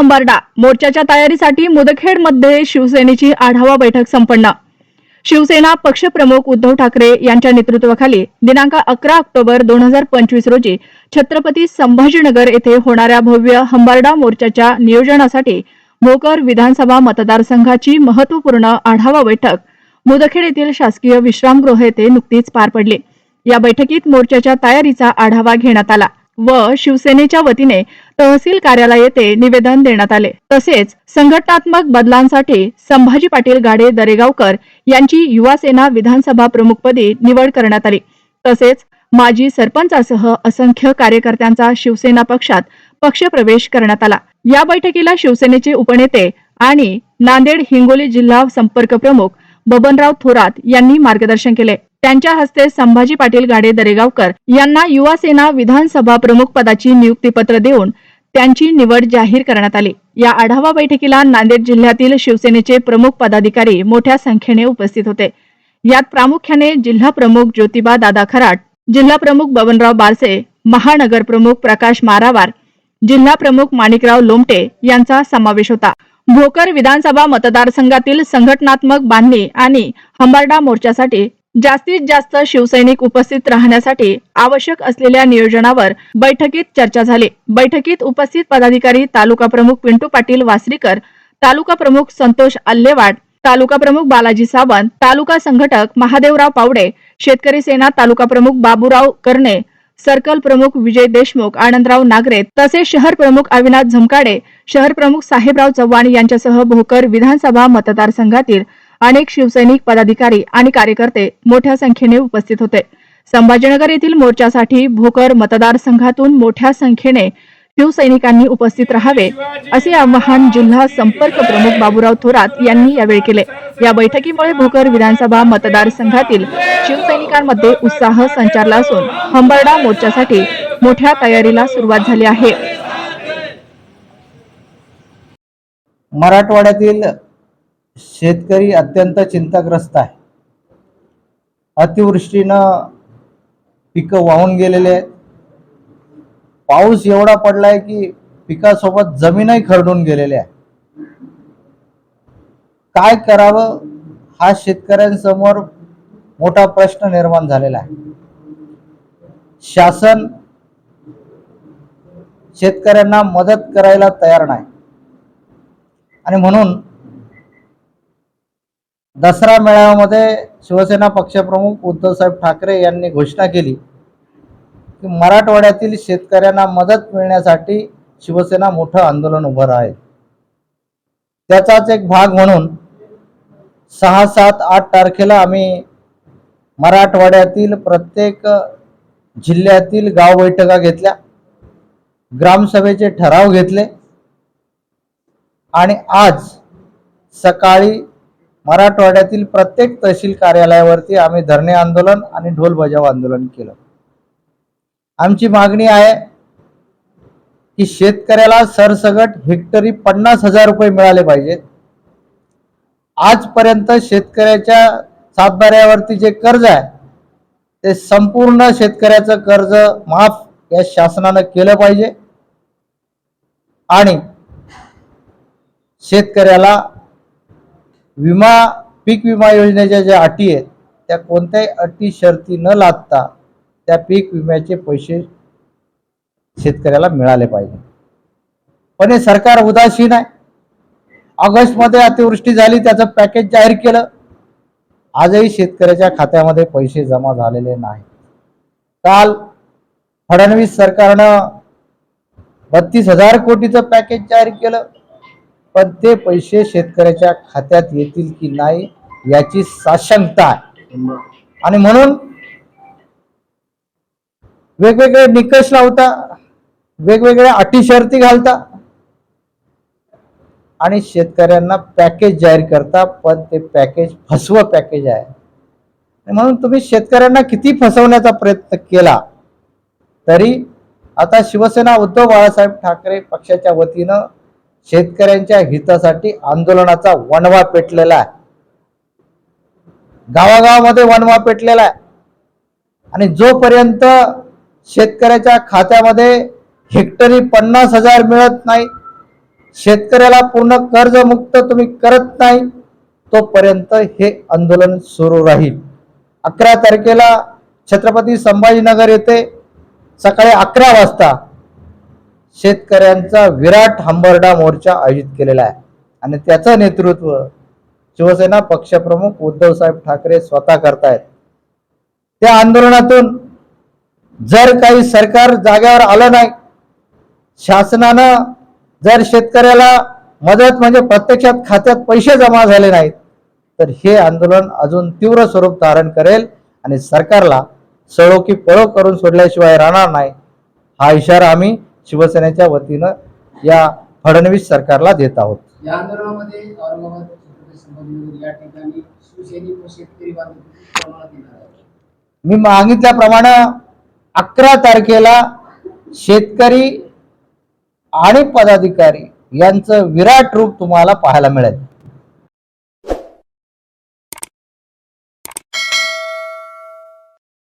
हंबारडा मोर्चाच्या तयारीसाठी मुदखेडमध्ये शिवसेनेची आढावा बैठक संपन्न. शिवसेना पक्षप्रमुख उद्धव ठाकरे यांच्या नेतृत्वाखाली दिनांक अकरा ऑक्टोबर दोन हजार पंचवीस रोजी छत्रपती संभाजीनगर येथे होणाऱ्या भव्य हंबारडा मोर्चाच्या नियोजनासाठी भोकर विधानसभा मतदारसंघाची महत्त्वपूर्ण आढावा बैठक मुदखेड येथील शासकीय विश्रामगृह येथे नुकतीच पार पडली. या बैठकीत मोर्चाच्या तयारीचा आढावा घेण्यात आला. व शिवसेनेच्या वतीने तहसील कार्यालय येथे निवेदन देण्यात आले. तसेच संघटनात्मक बदलांसाठी संभाजी पाटील गाडे दरेगावकर यांची युवा सेना विधानसभा प्रमुखपदी निवड करण्यात आली. तसेच माजी सरपंचासह असंख्य कार्यकर्त्यांचा शिवसेना पक्षात पक्षप्रवेश करण्यात आला. या बैठकीला शिवसेनेचे उपनेते आणि नांदेड हिंगोली जिल्हा संपर्क प्रमुख बबनराव थोरात यांनी मार्गदर्शन केले. त्यांच्या हस्ते संभाजी पाटील गाडे दरेगावकर यांना युवा सेना विधानसभा प्रमुख पदाची नियुक्तीपत्र देऊन त्यांची निवड जाहीर करण्यात आली. या आढावा बैठकीला नांदेड जिल्ह्यातील शिवसेनेचे प्रमुख पदाधिकारी मोठ्या संख्येने उपस्थित होते. यात प्रामुख्याने जिल्हा प्रमुख ज्योतिबा दादा खराट जिल्हा प्रमुख बबनराव बारसे महानगर प्रमुख प्रकाश मारावार जिल्हा प्रमुख माणिकराव लोमटे यांचा समावेश होता. भोकर विधानसभा मतदारसंघातील संघटनात्मक बांधणी आणि हंबारडा मोर्चासाठी जास्तीत जास्त शिवसैनिक उपस्थित राहण्यासाठी आवश्यक असलेल्या नियोजनावर बैठकीत चर्चा झाली. बैठकीत उपस्थित पदाधिकारी तालुका प्रमुख पिंटू पाटील वासरीकर तालुका प्रमुख संतोष अल्लेवाड तालुका प्रमुख बालाजी सावंत तालुका संघटक महादेवराव पावडे शेतकरी सेना तालुका प्रमुख बाबूराव करणे सर्कल प्रमुख विजय देशमुख आनंदराव नागरे तसेच शहर प्रमुख अविनाश झमकाडे शहर प्रमुख साहेबराव चव्हाण यांच्यासह भोकर विधानसभा मतदारसंघातील अनेक शिवसैनिक पदाधिकारी आणि कार्यकर्ते मोठ्या संख्येने उपस्थित होते. संभाजीनगर येथील मोर्चासाठी भोकर मतदारसंघातून मोठ्या संख्येने शिवसैनिकांनी उपस्थित राहावे असे आवाहन जिल्हा संपर्क प्रमुख बाबूराव थोरात यांनी यावेळी केले. या बैठकीमुळे भोकर विधानसभा मतदारसंघातील शिवसैनिकांमध्ये उत्साह संचारला असून हंबरडा मोर्चासाठी मोठ्या तयारीला सुरुवात झाली आहे. मराठवाड्यातील शेतकरी अत्यंत चिंताग्रस्त आहे. अतिवृष्टीनं पिकं वाहून गेलेले आहेत. पाऊस एवढा पडलाय की पिकासोबत जमीनही खरडून गेलेली आहे. काय करावं हा शेतकऱ्यांसमोर मोठा प्रश्न निर्माण झालेला आहे. शासन शेतकऱ्यांना मदत करायला तयार नाही. आणि म्हणून दसरा मेळाव्यामध्ये शिवसेना पक्षप्रमुख उद्धवसाहेब ठाकरे यांनी घोषणा केली की मराठवाड्यातील शेतकऱ्यांना मदत मिळण्यासाठी शिवसेना मोठं आंदोलन उभं राहील. त्याचाच एक भाग म्हणून सहा सात आठ तारखेला आम्ही मराठवाड्यातील प्रत्येक जिल्ह्यातील गाव बैठका घेतल्या ग्रामसभेचे ठराव घेतले आणि आज सकाळी मराठवाड्यातील प्रत्येक तहसील कार्यालयावरती आम्ही धरणे आंदोलन आणि ढोल बजाव आंदोलन केलं. आमची मागणी आहे की शेतकऱ्याला सरसगट हेक्टरी पन्नास हजार रुपये मिळाले पाहिजेत. आजपर्यंत शेतकऱ्याच्या सातबाऱ्यावरती जे कर्ज आहे ते संपूर्ण शेतकऱ्याचं कर्ज माफ या शासनानं केलं पाहिजे. आणि शेतकऱ्याला विमा पीक विमा योजनेच्या ज्या अटी आहेत त्या कोणत्याही अटी शर्ती न लादता त्या पीक विम्याचे पैसे शेतकऱ्याला मिळाले पाहिजे. पण हे सरकार उदासीन आहे. ऑगस्टमध्ये अतिवृष्टी झाली त्याचं पॅकेज जाहीर केलं. आजही शेतकऱ्याच्या खात्यामध्ये पैसे जमा झालेले नाही काल फडणवीस सरकारनं बत्तीस हजार कोटीचं पॅकेज जाहीर केलं. पण ते पैसे शेतकऱ्याच्या खात्यात येतील की नाही याची साशंकता आहे. आणि म्हणून वेगवेगळे निकष लावता वेगवेगळ्या अटी शर्ती घालता. आणि शेतकऱ्यांना पॅकेज जाहीर करता पण ते पॅकेज फसवं पॅकेज आहे. म्हणून तुम्ही शेतकऱ्यांना किती फसवण्याचा प्रयत्न केला तरी आता शिवसेना उद्धव बाळासाहेब ठाकरे पक्षाच्या वतीनं शेतकऱ्यांच्या हितासाठी आंदोलनाचा वणवा पेटलेला आहे. गावागावामध्ये वणवा पेटलेला आहे. आणि जोपर्यंत शेतकऱ्याच्या खात्यामध्ये हेक्टरी पन्नास हजार मिळत नाही. शेतकऱ्याला पूर्ण कर्जमुक्त तुम्ही करत नाही. तोपर्यंत हे आंदोलन सुरू राहील. अकरा तारखेला छत्रपती संभाजीनगर येथे सकाळी अकरा वाजता शेतकऱ्यांचा विराट हंबरडा मोर्चा आयोजित केलेला आहे. आणि त्याचं नेतृत्व शिवसेना पक्षप्रमुख उद्धवसाहेब ठाकरे स्वतः करतायत. त्या आंदोलनातून जर काही सरकार जाग्यावर आलं नाही शासनानं जर शेतकऱ्याला मदत म्हणजे प्रत्यक्षात खात्यात पैसे जमा झाले नाहीत तर हे आंदोलन अजून तीव्र स्वरूप धारण करेल आणि सरकारला सळो की पळो करून सोडल्याशिवाय राहणार नाही. हा इशारा आम्ही शिवसेनेच्या वतीनं या फडणवीस सरकारला देत आहोत. या आंदोलनामध्ये औरंगाबाद या ठिकाणी शिवसैनिक व शेतकरी मी मागितल्याप्रमाणे अकरा तारखेला शेतकरी आणि पदाधिकारी यांचं विराट रूप तुम्हाला पाहायला मिळेल.